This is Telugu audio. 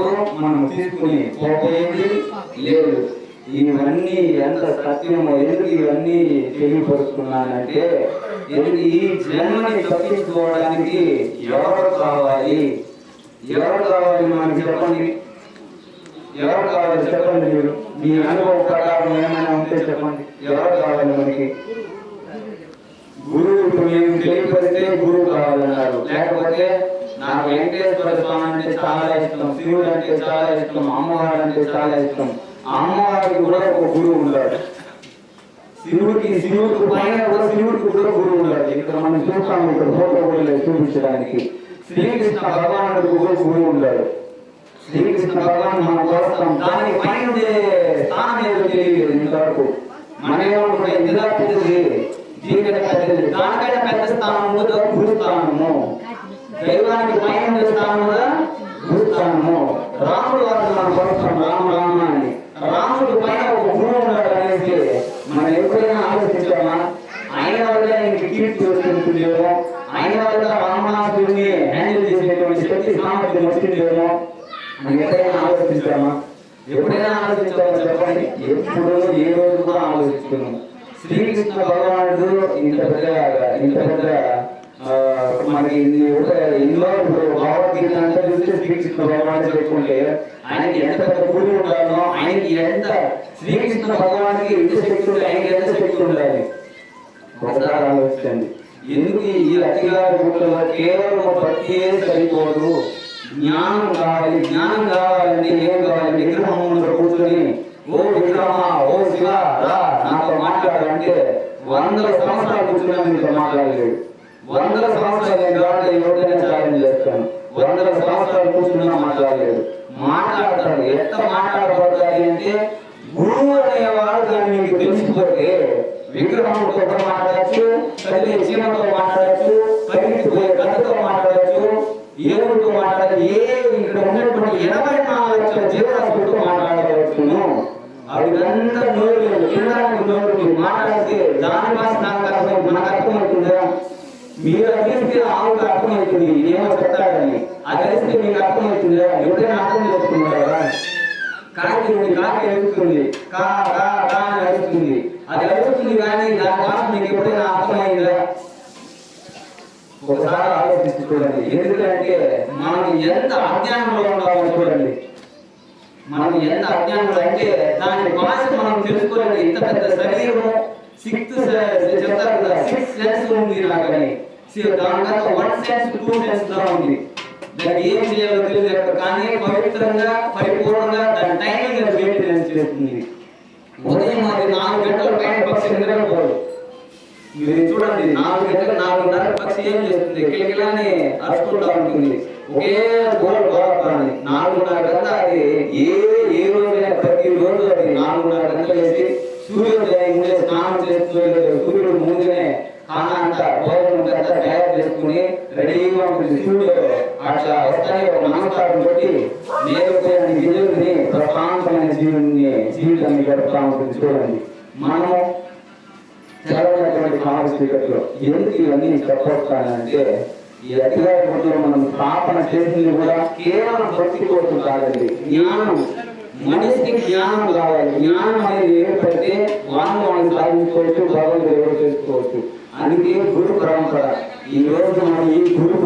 ఎప్పుడు మనం తీసుకుని పోయేది లేదు. ఇవన్నీ ఎంత సత్యమో ఎందుకు ఇవన్నీ తెలియపరుస్తున్నానంటే ఎందుకు ఈ జన్మని తప్పించుకోవడానికి ఎవరు కావాలి? ఎవరు కావాలి మనకి చెప్పండి? ఎవరు కావాలి చెప్పండి మీరు? మీ అనుభవ ప్రకారం ఏమైనా ఉంటే చెప్పండి. ఎవరు కావాలి మనకి? గురువు మేము తెలియపరిస్తే గురువు కావాలన్నారు. లేకపోతే నాకు వెంకటేశ్వర స్వామి అంటే చాలా ఇష్టం శివుడు అంటే చాలా ఇష్టం అమ్మవారు అంటే చాలా ఇష్టం. అమ్మవారికి కూడా ఒక గురువు ఉన్నాడు శివుడికి శివుడికి పైన కూడా శివుడికి కూడా గురువు ఉన్నాడు ఇక్కడ మనం చూస్తాం ఇక్కడ ఫోటో కూడా చూపించడానికి. శ్రీకృష్ణ భగవానుడికి కూడా గురువు ఉన్నాడు శ్రీకృష్ణ భగవాన్ మనం చూస్తాం. దాని పైన స్థానం ఏదో తెలియదు ఇంతవరకు. మన ఏమనుకుంటే ఇందులో పెద్దది దీనికంటే పెద్దది. దానికంటే పెద్ద స్థానము. గురుస్థానము దైవానికి పైన ఉండే స్థానము గురుస్థానము రాముడు వారికి మనం కొలుస్తాం రామ రామ అని రాముడు పైన ఒక గుణం ఉన్నాడు అనేసి మనం ఎప్పుడైనా ఆలోచించామా? ఆయన వల్ల ఆయనకి కీర్తి వస్తుంటుందేమో ఆయన వల్ల రామనాథుడిని హ్యాండిల్ చేసేటువంటి శక్తి సామర్థ్యం వచ్చిందేమో మనం ఎప్పుడైనా ఆలోచించామా? ఎప్పుడైనా ఆలోచించామో చెప్పండి? ఎప్పుడు ఏ రోజు కూడా ఆలోచిస్తున్నాం శ్రీకృష్ణ భగవానుడు ఇంత పెద్ద ఇంత పెద్ద మనకి ఇన్ని ఇప్పుడు భగవద్గీత అంతా చూస్తే శ్రీకృష్ణ భగవాన్ చెప్పుకుంటే ఆయనకి ఎంత పెద్ద పూజ ఉండాలో ఆయనకి ఎంత శ్రీకృష్ణ భగవానికి ఎంత శక్తి ఉంటే ఆయనకి ఎంత శక్తి ఉండాలి? ఒకసారి ఆలోచించండి. ఎందుకు ఈ అతిగారి గుట్టలో కేవలం ప్రతి సరిపోదు? జ్ఞానం కావాలి జ్ఞానం కావాలంటే ఏం కావాలి? విగ్రహం ముందు కూర్చొని ఓ విగ్రహ ఓ శివ రా నాతో మాట్లాడాలంటే వందల సంవత్సరాలు కూర్చున్నా మీతో మాట్లాడలేడు వందల సంవత్సరాలు ఎవరికైనా ఛాలెంజ్ చేస్తాను. వందల సంవత్సరాలు కూర్చున్నా మాట్లాడలేడు మాట్లాడతాడు ఎంత మాట్లాడబడతాడు అంటే గురువు అనేవాడు దాన్ని మీకు తెలిసిపోతే విగ్రహంతో మాట్లాడచ్చు తల్లి చీమతో మాట్లాడచ్చు పైకి పోయే కథతో మాట్లాడచ్చు ఏనుగుతో మాట్లాడచ్చు ఏ ఇక్కడ ఉన్నటువంటి ఎనభై నాలుగు లక్షల జీవరాశులతో మాట్లాడవచ్చును. అవిదంతా నోరు తినడానికి నోరు మాట్లాడితే దాని భాష నాకు అర్థం మీరు అడిగిస్తే ఆవుకు అర్థమవుతుంది ఏమో చెప్తాడని అది అడిగితే మీకు అర్థమవుతుందా ఎవరైనా అర్థం చేసుకున్నారా? కాకి కాకి అడుగుతుంది. కా కా కా అని అడుగుతుంది. అది అడుగుతుంది కానీ దాని భాష మీకు ఎప్పుడైనా అర్థమైందా? ఒకసారి ఆలోచించి చూడండి. ఎందుకంటే మనం ఎంత అజ్ఞానంలో ఉన్నామో చూడండి. మనం ఎంత అజ్ఞానంలో అంటే దాని భాష మనం తెలుసుకోలేదు ఇంత పెద్ద శరీరం సిక్స్త్ చెప్తారు కదా. సిక్స్ సెన్స్ ఉంది నాకని దాని తర్వాత వన్ సెన్స్ టూ సెన్స్ లా ఉంది దానికి ఏం చేయాలో తెలియదు ఎక్కడ కానీ పవిత్రంగా పరిపూర్ణంగా దాని అది మెయింటెనెన్స్ చేస్తుంది ఉదయం అది నాలుగు గంటల పైన పక్షి నిద్రపోదు మీరు చూడండి నాలుగు గంటల నాలుగున్నర పక్షి ఏం చేస్తుంది. కిలకిలాని అరుచుకుంటా ఉంటుంది. ఒకే గోల్ గోపాలని నాలుగున్నర గంట అది ఏ ఏ రోజైనా ప్రతి రోజు అది నాలుగున్నర గంటలు వేసి సూర్యోదయం ముందే స్నానం చేస్తూ సూర్యుడు ముందునే భోజనం తయారు చేసుకుని రెడీగా ఉంటుంది అట్లా వస్తాయి ఒక నమస్కారం కొట్టి నేర్పేయని గిజుడిని ప్రశాంతమైన జీవుని జీవితాన్ని గడుపుతా ఉంటుంది చూడండి. మనము ఎందుకు ఇవన్నీ చెప్పొస్తానంటే ఈ మనం స్థాపన చేసింది కూడా కేవలం భక్తి కోసం కాదండి. జ్ఞానం మనిషికి జ్ఞానం కావాలి జ్ఞానం అనేది ఏమిటంటే వాళ్ళు వాళ్ళు సాధించుకోవచ్చు భగవంతుడు ఎవరు చేసుకోవచ్చు అందుకే గురు పరంపర. ఈ రోజు మనం ఈ గురు